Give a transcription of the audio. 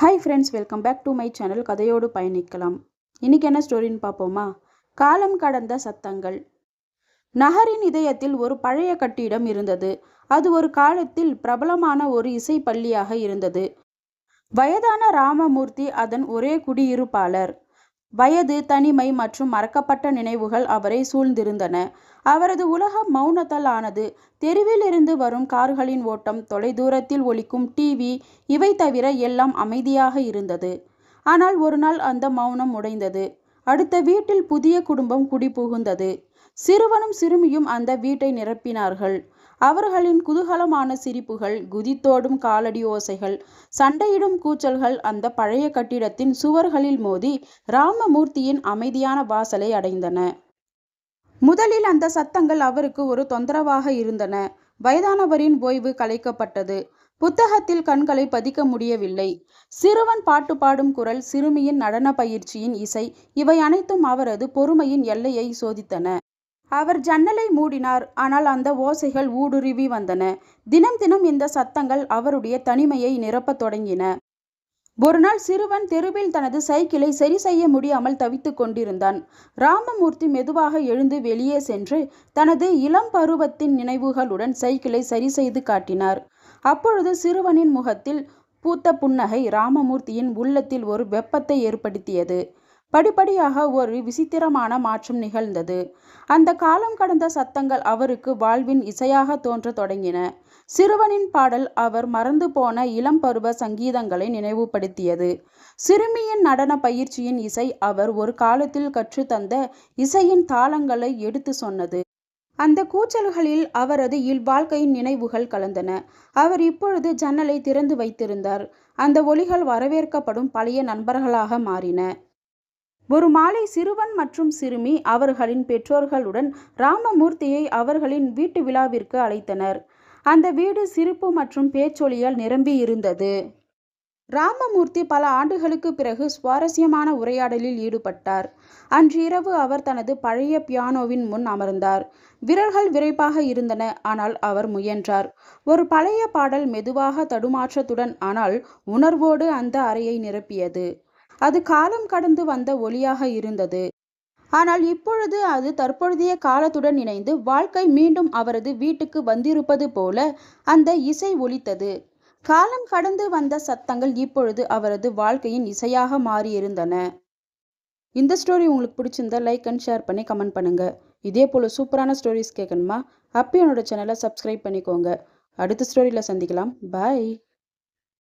Hi friends welcome back to my channel கதையோடு பயணிக்கலாம். இன்னைக்கு என்ன ஸ்டோரின்னு பார்ப்போமா? காலம் கடந்த சத்தங்கள். நகரின் இதயத்தில் ஒரு பழைய கட்டிடம் இருந்தது. அது ஒரு காலத்தில் பிரபலமான ஒரு இசை பள்ளியாக இருந்தது. வயதான ராமமூர்த்தி அதன் ஒரே குடியிருப்பாளர். வயது தனிமை மற்றும் மறக்கப்பட்ட நினைவுகள் அவரை சூழ்ந்திருந்தன. அவரது உலக மௌனத்தால் ஆனது. தெருவில் இருந்து வரும் கார்களின் ஓட்டம் தொலைதூரத்தில் ஒலிக்கும் டிவி இவை தவிர எல்லாம் அமைதியாக இருந்தது. ஆனால் ஒரு நாள் அந்த மௌனம் உடைந்தது. அடுத்த வீட்டில் புதிய குடும்பம் குடிபுகுந்தது. சிறுவனும் சிறுமியும் அந்த வீட்டை நிரப்பினார்கள். அவர்களின் குதூகலமான சிரிப்புகள் குதித்தோடும் காலடி ஓசைகள் சண்டையிடும் கூச்சல்கள் அந்த பழைய கட்டிடத்தின் சுவர்களில் மோதி ராமமூர்த்தியின் அமைதியான வாசலை அடைந்தன. முதலில் அந்த சத்தங்கள் அவருக்கு ஒரு தொந்தரவாக இருந்தன. வயதானவரின் ஓய்வு கலைக்கப்பட்டது. புத்தகத்தில் கண்களை பதிக்க முடியவில்லை. சிறுவன் பாட்டு பாடும் குரல் சிறுமியின் நடன பயிற்சியின் இசை இவை அனைத்தும் அவரது பொறுமையின் எல்லையை சோதித்தன. அவர் ஜன்னலை மூடினார் ஆனால் அந்த ஓசைகள் ஊடுருவி வந்தன. தினம் தினம் இந்த சத்தங்கள் அவருடைய தனிமையை நிரப்பத் தொடங்கின. ஒருநாள் சிறுவன் தெருவில் தனது சைக்கிளை சரி செய்ய முடியாமல் தவித்து கொண்டிருந்தான். ராமமூர்த்தி மெதுவாக எழுந்து வெளியே சென்று தனது இளம் பருவத்தின் நினைவுகளுடன் சைக்கிளை சரி செய்து காட்டினார். அப்பொழுது சிறுவனின் முகத்தில் பூத்த புன்னகை ராமமூர்த்தியின் உள்ளத்தில் ஒரு வெப்பத்தை ஏற்படுத்தியது. படிப்படியாக ஒரு விசித்திரமான மாற்றம் நிகழ்ந்தது. அந்த காலம் கடந்த சத்தங்கள் அவருக்கு வாழ்வின் இசையாக தோன்ற தொடங்கின. சிறுவனின் பாடல் அவர் மறந்து போன இளம் பருவ சங்கீதங்களை நினைவுபடுத்தியது. சிறுமியின் நடன பயிற்சியின் இசை அவர் ஒரு காலத்தில் கற்றுத்தந்த இசையின் தாளங்களை எடுத்து சொன்னது. அந்த கூச்சல்களில் அவரது இல்வாழ்க்கையின் நினைவுகள் கலந்தன. அவர் இப்பொழுது ஜன்னலை திறந்து வைத்திருந்தார். அந்த ஒலிகள் வரவேற்கப்படும் பழைய நண்பர்களாக மாறின. ஒரு மாலை சிறுவன் மற்றும் சிறுமி அவர்களின் பெற்றோர்களுடன் ராமமூர்த்தியை அவர்களின் வீட்டு விழாவிற்கு அழைத்தனர். அந்த வீடு சிரிப்பு மற்றும் பேச்சொலியால் நிரம்பி இருந்தது ராமமூர்த்தி பல ஆண்டுகளுக்கு பிறகு சுவாரஸ்யமான உரையாடலில் ஈடுபட்டார். அன்றிரவு அவர் தனது பழைய பியானோவின் முன் அமர்ந்தார். விரல்கள் விரைப்பாக இருந்தன ஆனால் அவர் முயன்றார். ஒரு பழைய பாடல் மெதுவாக தடுமாற்றத்துடன் ஆனால் உணர்வோடு அந்த அறையை நிரப்பியது. அது காலம் கடந்து வந்த ஒளியாக இருந்தது. ஆனால் இப்பொழுது அது தற்பொழுதைய காலத்துடன் இணைந்து வாழ்க்கை மீண்டும் அவரது வீட்டுக்கு வந்திருப்பது போல அந்த இசை ஒலித்தது. காலம் கடந்து வந்த சத்தங்கள் இப்பொழுது அவரது வாழ்க்கையின் இசையாக மாறியிருந்தன. இந்த ஸ்டோரி உங்களுக்கு பிடிச்சிருந்தா லைக் அண்ட் ஷேர் பண்ணி கமெண்ட் பண்ணுங்க. இதே போல் சூப்பரான ஸ்டோரிஸ் கேட்கணுமா? அப்போ என்னோட சேனலை சப்ஸ்கிரைப் பண்ணிக்கோங்க. அடுத்த ஸ்டோரியில் சந்திக்கலாம். பாய்